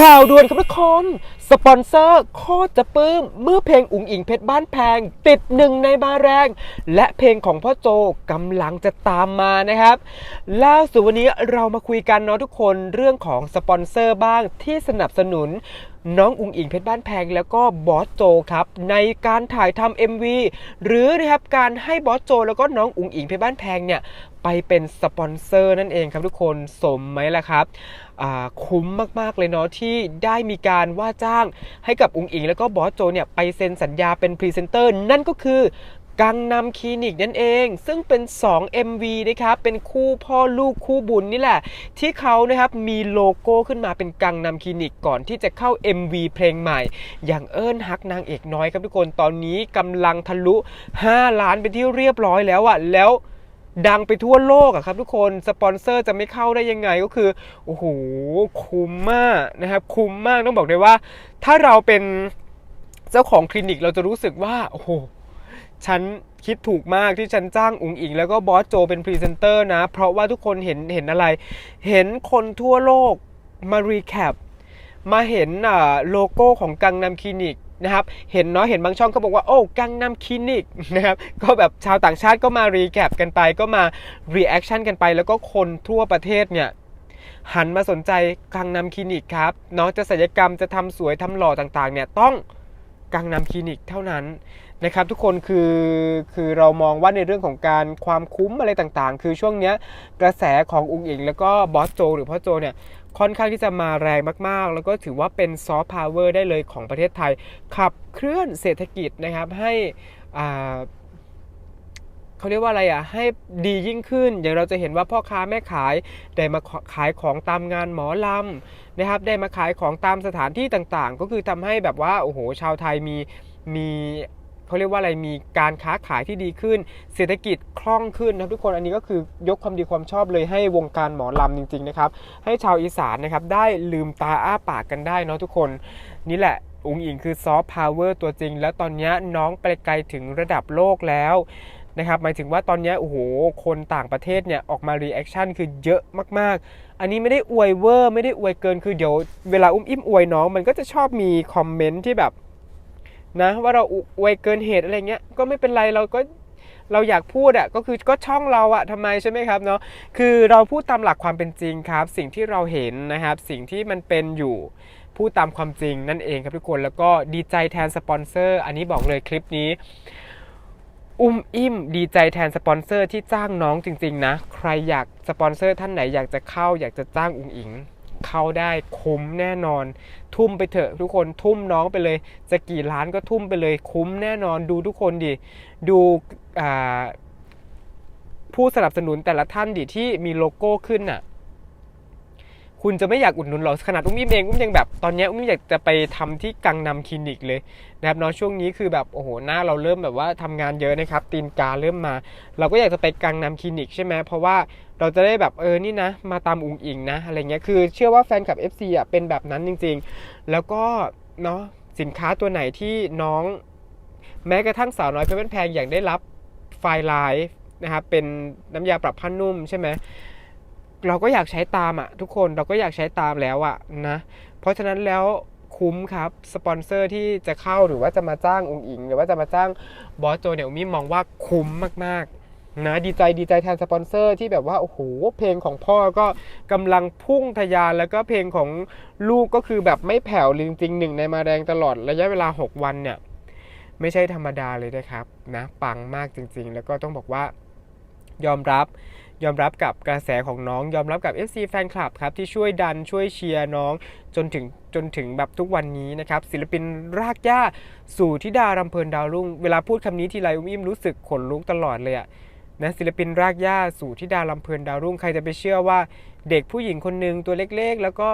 ข่าวด่วนครับทุกคน สปอนเซอร์โคตรจะปลื้มเมื่อเพลงอุ๋งอิงเพชรบ้านแพง ติดหนึ่งในบาแรง และเพลงของพ่อโจกำลังจะตามมานะครับ ล่าสุดวันนี้เรามาคุยกันเนาะทุกคนเรื่องของสปอนเซอร์บ้างที่สนับสนุนน้องอุงอิงเพชรบ้านแพงแล้วก็บอสโจครับ ในการถ่ายทำ MV หรือนะครับการให้บอสโจ แล้วก็น้องอุงอิงเพชรบ้านแพงเนี่ยไปเป็นสปอนเซอร์นั่นเองครับทุกคนสมไหมล่ะครับคุ้มมากๆเลยเนาะที่ได้มีการว่าจ้างให้กับอุงอิง แล้วก็บอสโจเนี่ยไปเซ็นสัญญาเป็นพรีเซนเตอร์นั่นก็คือกังนำคลินิกนั่นเอง ซึ่งเป็น 2 MV นะครับ เป็นคู่พ่อลูกคู่บุญนี่แหละ ที่เขานะครับมีโลโก้ขึ้นมาเป็นกังนำคลินิกก่อนที่จะเข้า MV เพลงใหม่ อย่างเอิญฮักนางเอกน้อยครับทุกคนตอนนี้กำลังทะลุ 5 ล้านเป็นที่เรียบร้อยแล้วอะแล้ว ดังไปทั่วโลกอะครับทุกคนสปอนเซอร์จะไม่เข้าได้ยังไงก็คือโอ้โหคุ้มมากนะครับคุ้มมากต้องบอกเลยว่า ถ้าเราเป็นเจ้าของคลินิกเราจะรู้สึกว่าโอ้โหฉันคิดถูกมากที่ฉันจ้างอุ๋งอิง แล้วก็บอสโจเป็นพรีเซนเตอร์นะ เพราะว่าทุกคนเห็นเห็นอะไร เห็นคนทั่วโลกมารีแคปมาเห็นอ่าโลโก้ของกังนำคลินิก นะครับเห็นเนาะเห็นบางช่องเขาบอกว่าโอ้กังนำคลินิกนะครับก็แบบชาวต่างชาติก็มารีแคปกันไปก็มารีแอคชั่นกันไป แล้วก็คนทั่วประเทศเนี่ยหันมาสนใจกังนำคลินิกครับเนาะจะศัลยกรรมจะทำสวยทำหล่อต่างๆเนี่ยต้อง กังนำคลินิกเท่านั้นนะครับทุกคนคือคือเรามองว่าในเรื่องของการความคุ้มอะไรต่างๆ คือช่วงเนี้ยกระแสของอุงอิง แล้วก็บอสโจ หรือพ่อโจเนี่ยค่อนข้างที่จะมาแรงมากๆ แล้วก็ถือว่าเป็นซอฟต์พาวเวอร์ได้เลยของประเทศไทย ขับเคลื่อนเศรษฐกิจนะครับให้อ่า เขาเรียกว่าอะไรอะให้ดียิ่งขึ้น อย่างเราจะเห็นว่าพ่อค้าแม่ขายได้มาขายของตามงานหมอลำนะครับ ได้มาขายของตามสถานที่ต่างๆ ก็คือทำให้แบบว่าโอ้โหชาวไทยมีมีเขาเรียกว่าอะไรมีการค้าขายที่ดีขึ้น เศรษฐกิจคล่องขึ้นนะทุกคนอันนี้ก็คือยกความดีความชอบเลยให้วงการหมอลำจริง ๆนะครับ ให้ชาวอีสานนะครับได้ลืมตาอ้าปากกันได้เนาะทุกคนนี่แหละอุ๋งอิงคือซอฟต์พาวเวอร์ตัวจริง แล้วตอนนี้น้องไปไกลถึงระดับโลกแล้ว นะครับหมายถึงว่าตอนนี้โอ้โหคนต่างประเทศเนี่ยออกมารีแอคชั่นคือเยอะมากๆ อันนี้ไม่ได้อวยเวอร์ไม่ได้อวยเกินคือเดี๋ยวเวลาอุ้มอิ่มอวยน้อง มันก็จะชอบมีคอมเมนต์ที่แบบนะว่าเราอวยเกินเหตุอะไรเงี้ยก็ไม่เป็นไรเราก็เราอยากพูดอะก็คือก็ช่องเราอะทำไมใช่ไหมครับเนาะคือเราพูดตามหลักความเป็นจริงครับ สิ่งที่เราเห็นนะครับ สิ่งที่มันเป็นอยู่พูดตามความจริงนั่นเองครับทุกคนแล้วก็ดีใจแทนสปอนเซอร์ อันนี้บอกเลยคลิปนี้ อุ้มอิ่มดีใจแทนสปอนเซอร์ที่จ้างน้องจริง ๆ นะ ใครอยากสปอนเซอร์ท่านไหนอยากจะเข้าอยากจะจ้างอุ๋งอิง เข้าได้คุ้มแน่นอน ทุ่มไปเถอะทุกคนทุ่มน้องไปเลย จะกี่ล้านก็ทุ่มไปเลยคุ้มแน่นอนดูทุกคนดิดูผู้สนับสนุนแต่ละท่านดิที่มีโลโก้ขึ้นน่ะ คุณจะไม่อยากอุดหนุนหรอกขนาดอุ้มอิ่มเองอุ้มยังแบบตอนนี้อุ้มอยากจะไปทำที่กังนำคลินิกเลยนะครับเนาะช่วงนี้คือแบบโอ้โหหน้าเราเริ่มแบบว่าทำงานเยอะนะครับตีนกาเริ่มมา เราก็อยากจะไปกังนำคลินิกใช่ไหมเพราะว่าเราจะได้แบบเออนี่นะ มาตามอุ้งอิงนะอะไรเงี้ยคือเชื่อว่าแฟนคลับ FC อะเป็นแบบนั้นจริง ๆ แล้วก็เนาะสินค้าตัวไหนที่น้องแม้กระทั่งสาวน้อยเพชรบ้านแพงอยากได้รับไฟล์ไลฟ์นะครับเป็นน้ำยาปรับผ้านุ่มใช่ไหม เราก็อยากใช้ตามอะ ทุกคนเราก็อยากใช้ตามแล้วอะนะ เพราะฉะนั้นแล้วคุ้มครับสปอนเซอร์ที่จะเข้าหรือว่าจะมาจ้างองค์อิง หรือว่าจะมาจ้างบอสโจเนี่ยอุมมี่มองว่าคุ้มมากๆนะดีใจดีใจแทนสปอนเซอร์ที่แบบว่าโอ้โหเพลงของพ่อก็กำลังพุ่งทะยานแล้วก็เพลงของลูกก็คือแบบไม่แผ่วจริงๆหนึ่งในมาแรงตลอดระยะเวลา 6 วันเนี่ยไม่ใช่ธรรมดาเลยนะครับนะปังมากจริงๆ แล้วก็ต้องบอกว่ายอมรับ ยอมรับกับกระแสของน้อง ยอมรับกับ FC แฟนคลับครับที่ช่วยดันช่วยเชียร์น้อง จนถึงจนถึงแบบทุกวันนี้นะครับศิลปินรากหญ้าสู่ทิดารำเพลินดาวรุ่ง เวลาพูดคำนี้ทีไรอุ้มอิ่มรู้สึกขนลุกตลอดเลยอะนะศิลปินรากหญ้าสู่ทิดารำเพลินดาวรุ่งใครจะไปเชื่อว่าเด็กผู้หญิงคนหนึ่งตัวเล็กๆ แล้วก็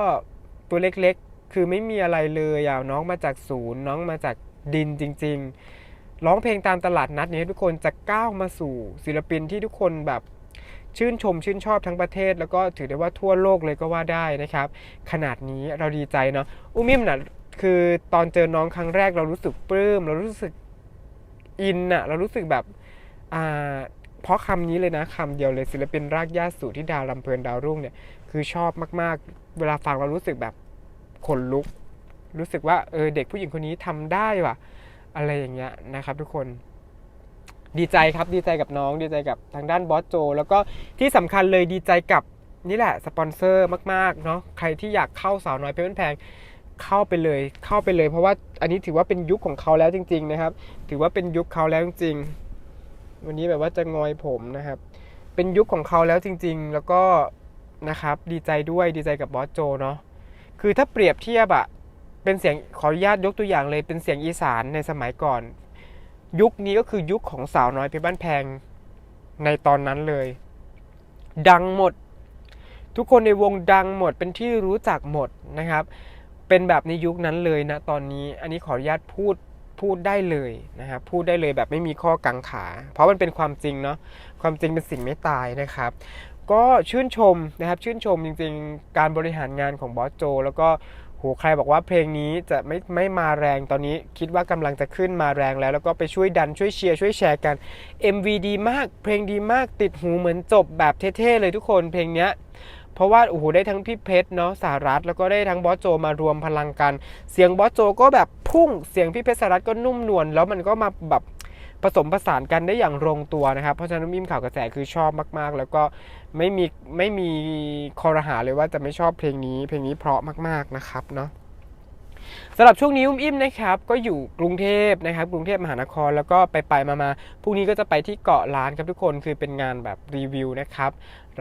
ตัวเล็กๆ คือไม่มีอะไรเลยอะน้องมาจากศูนย์ น้องมาจากดินจริง ๆ ร้องเพลงตามตลาดนัดนี้ทุกคนจะก้าวมาสู่ศิลปินที่ทุกคนแบบ ชื่นชมชื่นชอบทั้งประเทศ แล้วก็ถือได้ว่าทั่วโลกเลยก็ว่าได้นะครับ ขนาดนี้เราดีใจเนาะอุ้มิมน่ะคือตอนเจอน้องครั้งแรกเรารู้สึกปลื้ม เรารู้สึกอินอะเรารู้สึกแบบอ่าเพราะคำนี้เลยนะคำเดียวเลยศิลปินรากหญ้าสู่ที่ดาวลำเพลินดาวรุ่งเนี่ยคือชอบมากๆ เวลาฟังเรารู้สึกแบบขนลุก รู้สึกว่าเออเด็กผู้หญิงคนนี้ทำได้ว่ะ อะไรอย่างเงี้ยนะครับทุกคน ดีใจครับดีใจกับน้องดีใจกับทางด้านบอสโจ แล้วก็ที่สำคัญเลยดีใจกับนี่แหละสปอนเซอร์มากๆเนาะใครที่อยากเข้าสาวน้อยเพชรบ้านแพงเข้าไปเลยเข้าไปเลย เพราะว่าอันนี้ถือว่าเป็นยุคของเขาแล้วจริง ๆ นะครับ ถือว่าเป็นยุคเขาแล้วจริง วันนี้แบบว่าจะงอยผมนะครับ เป็นยุคของเขาแล้วจริง ๆ แล้วก็นะครับดีใจด้วยดีใจกับบอสโจเนาะคือถ้าเปรียบเทียบอะเป็นเสียงขออนุญาตยกตัวอย่างเลยเป็นเสียงอีสานในสมัยก่อน ยุคนี้ก็คือยุคของสาวน้อยเพชรบ้านแพงในตอนนั้นเลย ดังหมด ทุกคนในวงดังหมดเป็นที่รู้จักหมดนะครับ เป็นแบบในยุคนั้นเลยนะตอนนี้อันนี้ขออนุญาตพูดพูดได้เลยนะครับพูดได้เลยแบบไม่มีข้อกังขา เพราะมันเป็นความจริงเนาะความจริงเป็นสิ่งไม่ตายนะครับ ก็ชื่นชมนะครับชื่นชมจริงๆ การบริหารงานของบอสโจ แล้วก็ หใครบอกว่าเพลงนี้จะไม่ไม่มาแรงตอนนี้คิดว่ากำลังจะขึ้นมาแรงแล้ว แล้วก็ไปช่วยดันช่วยเชียร์ช่วยแชร์กัน MV ดีมาก เพลงดีมากติดหูเหมือนจบแบบเท่ๆเลยทุกคนเพลงเนี้ยเพราะว่าโอ้โหได้ทั้งพี่เพชรเนาะสารัตแล้วก็ได้ทั้งบอสโจมารวมพลังกัน เสียงบอสโจก็แบบพุ่งเสียงพี่เพชรสารัตก็นุ่มนวลแล้วมันก็มาแบบ ผสมผสานกันได้อย่างลงตัวนะครับ เพราะฉะนั้นมิมข่าวกระแสคือชอบมากๆ แล้วก็ไม่มีไม่มีคอรหาเลยว่าจะไม่ชอบเพลงนี้ เพลงนี้เพราะมาก ๆนะครับเนาะ สำหรับช่วงนี้อุ้มอิ่มนะครับก็อยู่กรุงเทพนะครับกรุงเทพมหานครแล้วก็ไปไปมามาพรุ่งนี้ก็จะไปที่เกาะล้านครับทุกคนคือเป็นงานแบบรีวิวนะครับ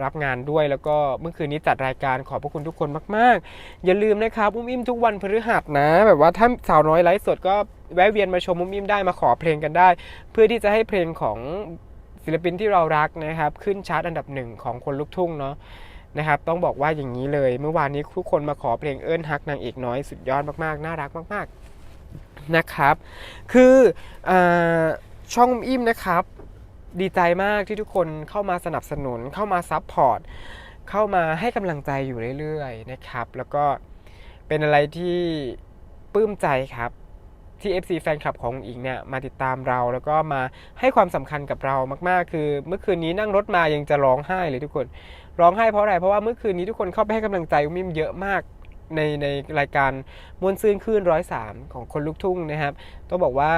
รับงานด้วยแล้วก็เมื่อคืนนี้จัดรายการขอบพระคุณทุกคนมาก ๆ อย่าลืมนะครับอุ้มอิ่มทุกวันพฤหัสนะ แบบว่าถ้าสาวน้อยไลฟ์สดก็แวะเวียนมาชมอุ้มอิ่มได้มาขอเพลงกันได้ เพื่อที่จะให้เพลงของศิลปินที่เรารักนะครับ ขึ้นชาร์ตอันดับหนึ่งของคนลูกทุ่งเนาะ นะครับต้องบอกว่าอย่างนี้เลยเมื่อวานนี้ทุกคนมาขอเพลงเอิ้นฮักนางเอกน้อยสุดยอดมากๆ น่ารักมากๆนะครับ คืออช่องอิ่มนะครับ ดีใจมากที่ทุกคนเข้ามาสนับสนุนเข้ามาซัพพอร์ตเข้ามาให้กำลังใจอยู่เรื่อยๆนะครับ แล้วก็เป็นอะไรที่ปลื้มใจครับ ที่ FC แฟนคลับของอิงเนี่ยมาติดตามเรา แล้วก็มาให้ความสำคัญกับเรามากๆ คือ เมื่อคืนนี้นั่งรถมายังจะร้องไห้เลยทุกคน ร้องไห้เพราะอะไรเพราะว่าเมื่อคืนนี้ทุกคนเข้าไปให้กำลังใจอุ้มมิมเยอะมากในในรายการมวนซื่นคลื่นร้อยสามของคนลุกทุ่งนะครับต้องบอกว่า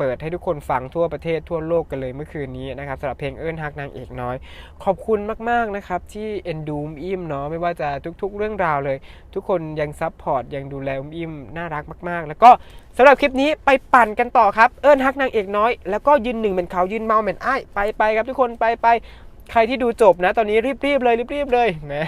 เปิดให้ทุกคนฟังทั่วประเทศทั่วโลกกันเลยเมื่อคืนนี้นะครับสำหรับเพลงเอิ้นฮักนางเอกน้อย ขอบคุณมากๆนะครับที่เอ็นดูอุ้มอิ่มเนาะไม่ว่าจะทุก ๆ เรื่องราวเลย ทุกคนยังซับพอร์ตยังดูแลอุ้มอิ่มน่ารักมากๆ แล้วก็สำหรับคลิปนี้ไปปั่นกันต่อครับเอิ้นฮักนางเอกน้อย แล้วก็ยืนหนึ่งเป็นเขายืนเมาเหม็นไอ้ไปไปครับทุกคนไปไป ใครที่ดูจบนะ ตอนนี้รีบๆเลยรีบๆเลยนะ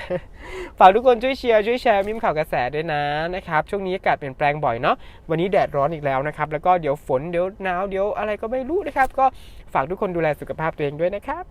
ฝากทุกคนช่วยเชียร์ช่วยแชร์มิมข่าวกระแสด้วยนะนะครับช่วงนี้อากาศเปลี่ยนแปลงบ่อยเนาะวันนี้แดดร้อนอีกแล้วนะครับ แล้วก็เดี๋ยวฝนเดี๋ยวหนาวเดี๋ยวอะไรก็ไม่รู้นะครับ ก็ฝากทุกคนดูแลสุขภาพตัวเองด้วยนะครับ